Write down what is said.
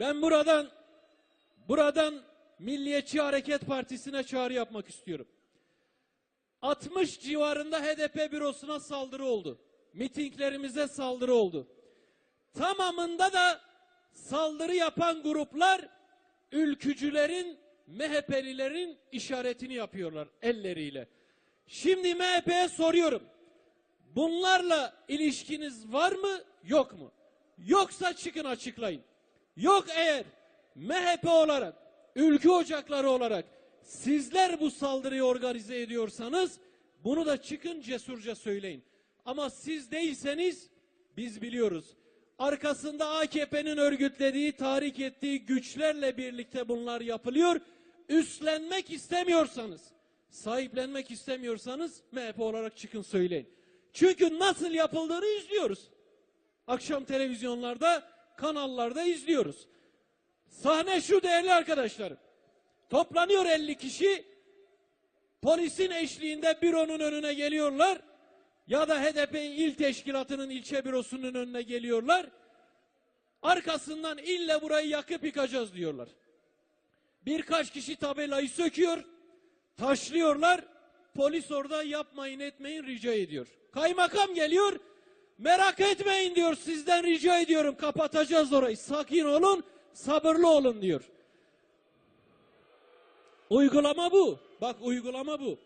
Ben buradan buradan Milliyetçi Hareket Partisi'ne çağrı yapmak istiyorum. 60 civarında HDP bürosuna saldırı oldu. Mitinglerimize saldırı oldu. Tamamında da saldırı yapan gruplar ülkücülerin, MHP'lilerin işaretini yapıyorlar elleriyle. Şimdi MHP'ye soruyorum. Bunlarla ilişkiniz var mı, yok mu? Yoksa çıkın açıklayın. Yok eğer MHP olarak, ülke ocakları olarak sizler bu saldırıyı organize ediyorsanız bunu da çıkın cesurca söyleyin. Ama siz değilseniz biz biliyoruz. Arkasında AKP'nin örgütlediği, tahrik ettiği güçlerle birlikte bunlar yapılıyor. Üstlenmek istemiyorsanız, sahiplenmek istemiyorsanız MHP olarak çıkın söyleyin. Çünkü nasıl yapıldığını izliyoruz. Akşam televizyonlarda, kanallarda izliyoruz. Sahne şu değerli arkadaşlarım. Toplanıyor 50 kişi. Polisin eşliğinde büronun önüne geliyorlar. Ya da HDP il teşkilatının ilçe bürosunun önüne geliyorlar. Arkasından ille burayı yakıp yıkacağız diyorlar. Birkaç kişi tabelayı söküyor. Taşlıyorlar. Polis orada yapmayın etmeyin rica ediyor. Kaymakam geliyor. Merak etmeyin diyor sizden rica ediyorum kapatacağız orayı. Sakin olun sabırlı olun diyor. Uygulama bu. Bak uygulama bu.